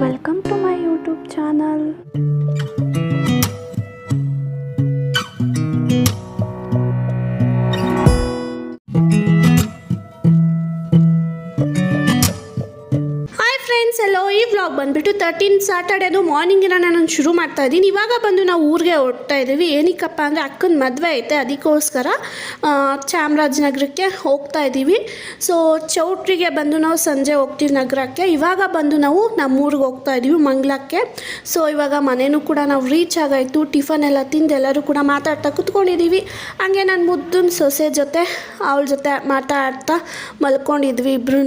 Welcome to my YouTube channel ಎಲ್ಲೋ ಈ vlog ಬಂದ್ಬಿಟ್ಟು thirteen ಸ್ಯಾಟರ್ಡೇದು ಮಾರ್ನಿಂಗಿನ ನಾನು ಶುರು ಮಾಡ್ತಾ ಇದ್ದೀನಿ. ಇವಾಗ ಬಂದು ನಾವು ಊರಿಗೆ ಹೊರಡ್ತಾ ಇದ್ದೀವಿ ಏನಕ್ಕಪ್ಪ ಅಂದರೆ ಅಕ್ಕನ ಮದುವೆ ಐತೆ. ಅದಕ್ಕೋಸ್ಕರ ಚಾಮರಾಜನಗರಕ್ಕೆ ಹೋಗ್ತಾ ಇದ್ದೀವಿ ಸೊ ಚೌಟ್ರಿಗೆ ಬಂದು ನಾವು ಸಂಜೆ ಹೋಗ್ತೀವಿ ನಗರಕ್ಕೆ. ಇವಾಗ ಬಂದು ನಾವು ನಮ್ಮೂರಿಗೆ ಹೋಗ್ತಾ ಇದ್ದೀವಿ ಮಂಗ್ಲಕ್ಕೆ. ಸೊ ಇವಾಗ ಮನೇನೂ ಕೂಡ ನಾವು ರೀಚ್ ಆಗಾಯಿತು. ಟಿಫನ್ ಎಲ್ಲ ತಿಂದು ಎಲ್ಲರೂ ಕೂಡ ಮಾತಾಡ್ತಾ ಕುತ್ಕೊಂಡಿದ್ದೀವಿ ಹಂಗೆ ನಾನು ಮುದ್ದಿನ ಸೊಸೆ ಜೊತೆ, ಅವಳ ಜೊತೆ ಮಾತಾಡ್ತಾ ಮಲ್ಕೊಂಡಿದ್ವಿ ಇಬ್ರೂ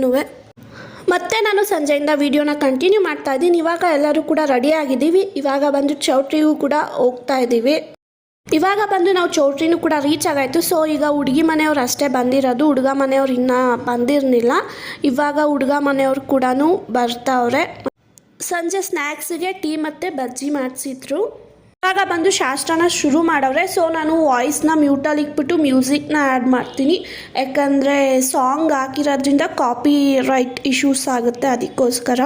ಮತ್ತೆ ನಾನು ಸಂಜೆಯಿಂದ ವಿಡಿಯೋನ ಕಂಟಿನ್ಯೂ ಮಾಡ್ತಾ ಇದ್ದೀನಿ. ಇವಾಗ ಎಲ್ಲರೂ ಕೂಡ ರೆಡಿ ಆಗಿದ್ದೀವಿ. ಇವಾಗ ಬಂದು ಚೌಟ್ರಿಗೂ ಕೂಡ ಹೋಗ್ತಾ ಇದ್ದೀವಿ. ಇವಾಗ ಬಂದು ನಾವು ಚೌಟ್ರಿನೂ ಕೂಡ ರೀಚ್ ಆಗಾಯಿತು. ಸೊ ಈಗ ಹುಡುಗಿ ಮನೆಯವ್ರು ಅಷ್ಟೇ ಬಂದಿರೋದು. ಹುಡುಗ ಮನೆಯವ್ರು ಇನ್ನೂ ಬಂದಿರಲಿಲ್ಲ. ಇವಾಗ ಹುಡುಗ ಮನೆಯವ್ರು ಕೂಡ ಬರ್ತಾವ್ರೆ. ಸಂಜೆ ಸ್ನ್ಯಾಕ್ಸಿಗೆ ಟೀ ಮತ್ತು ಬಜ್ಜಿ ಮಾಡಿಸಿದ್ರು. ಇವಾಗ ಬಂದು ಶಾಸ್ತ್ರನ ಶುರು ಮಾಡವ್ರೆ. ಸೊ ನಾನು ವಾಯ್ಸ್ನ ಮ್ಯೂಟಲ್ಲಿ ಇಟ್ಬಿಟ್ಟು ಮ್ಯೂಸಿಕ್ನ ಆ್ಯಡ್ ಮಾಡ್ತೀನಿ. ಯಾಕಂದರೆ ಸಾಂಗ್ ಹಾಕಿರೋದ್ರಿಂದ ಕಾಪಿ ರೈಟ್ ಇಶ್ಯೂಸ್ ಆಗುತ್ತೆ ಅದಕ್ಕೋಸ್ಕರ.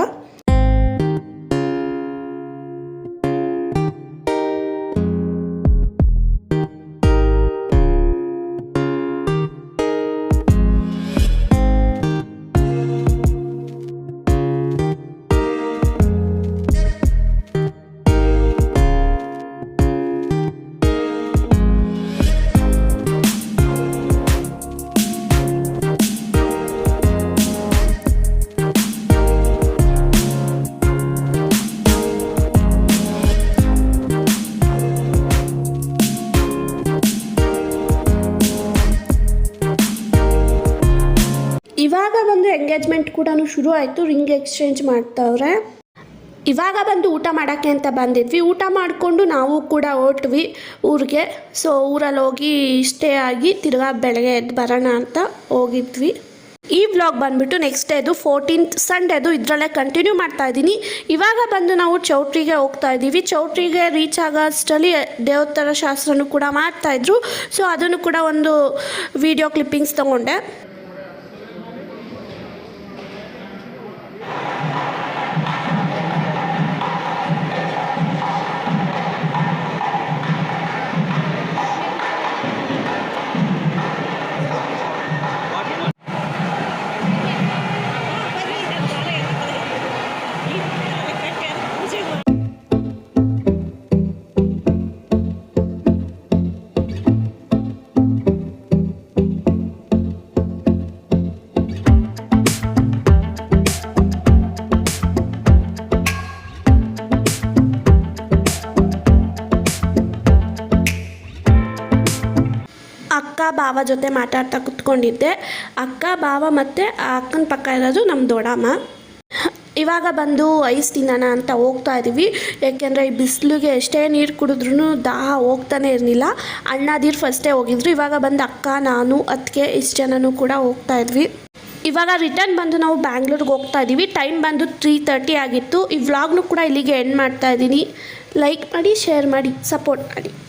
ಇವಾಗ ಬಂದು ಎಂಗೇಜ್ಮೆಂಟ್ ಕೂಡ ಶುರು ಆಯಿತು ರಿಂಗ್ ಎಕ್ಸ್ಚೇಂಜ್ ಮಾಡ್ತಾವ್ರೆ. ಇವಾಗ ಬಂದು ಊಟ ಮಾಡೋಕ್ಕೆ ಅಂತ ಬಂದಿದ್ವಿ. ಊಟ ಮಾಡಿಕೊಂಡು ನಾವು ಕೂಡ ಹೊಟ್ವಿ ಊರಿಗೆ. ಸೊ ಊರಲ್ಲಿ ಹೋಗಿ ಇಷ್ಟೇ ಆಗಿ ತಿರ್ಗಾ ಬೆಳಗ್ಗೆ ಎದ್ದು ಬರೋಣ ಅಂತ ಹೋಗಿದ್ವಿ. ಈ ವ್ಲಾಗ್ ಬಂದುಬಿಟ್ಟು ನೆಕ್ಸ್ಟ್ ಡೇದು ಫೋರ್ಟೀನ್ತ್ ಸಂಡೇದು ಇದರಲ್ಲೇ ಕಂಟಿನ್ಯೂ ಮಾಡ್ತಾ ಇದ್ದೀನಿ. ಇವಾಗ ಬಂದು ನಾವು ಚೌಟ್ರಿಗೆ ಹೋಗ್ತಾ ಇದ್ದೀವಿ. ಚೌಟ್ರಿಗೆ ರೀಚ್ ಆಗೋಷ್ಟರಲ್ಲಿ ದೇವತರ ಶಾಸ್ತ್ರನೂ ಕೂಡ ಮಾಡ್ತಾಯಿದ್ರು ಸೊ ಅದನ್ನು ಕೂಡ ಒಂದು ವಿಡಿಯೋ ಕ್ಲಿಪ್ಪಿಂಗ್ಸ್ ತೊಗೊಂಡೆ. ಬಾವ ಜೊತೆ ಮಾತಾಡ್ತಾ ಕುತ್ಕೊಂಡಿದ್ದೆ. ಅಕ್ಕ, ಬಾವ ಮತ್ತು ಆ ಅಕ್ಕನ ಪಕ್ಕ ಇರೋದು ನಮ್ಮ ದೊಡ್ಡಮ್ಮ. ಇವಾಗ ಬಂದು ಐಸ್ ತಿನ್ನೋಣ ಅಂತ ಹೋಗ್ತಾ ಇದ್ದೀವಿ ಯಾಕೆಂದರೆ ಈ ಬಿಸಿಲಿಗೆ ಎಷ್ಟೇ ನೀರು ಕುಡಿದ್ರೂ ದಾಹ ಹೋಗ್ತಾನೆ ಇರಲಿಲ್ಲ. ಅಣ್ಣದಿರು ಫಸ್ಟೇ ಹೋಗಿದ್ರು. ಇವಾಗ ಬಂದು ಅಕ್ಕ, ನಾನು, ಅತ್ತಿಗೆ ಇಷ್ಟು ಜನನೂ ಕೂಡ ಹೋಗ್ತಾ ಇದ್ವಿ. ಇವಾಗ ರಿಟರ್ನ್ ಬಂದು ನಾವು ಬ್ಯಾಂಗ್ಳೂರ್ಗೆ ಹೋಗ್ತಾ ಇದ್ದೀವಿ ಟೈಮ್ ಬಂದು ತ್ರೀ ತರ್ಟಿ ಆಗಿತ್ತು. ಈ ವ್ಲಾಗ್ನು ಕೂಡ ಇಲ್ಲಿಗೆ ಎಂಡ್ ಮಾಡ್ತಾ ಇದ್ದೀನಿ ಲೈಕ್ ಮಾಡಿ ಶೇರ್ ಮಾಡಿ ಸಪೋರ್ಟ್ ಮಾಡಿ.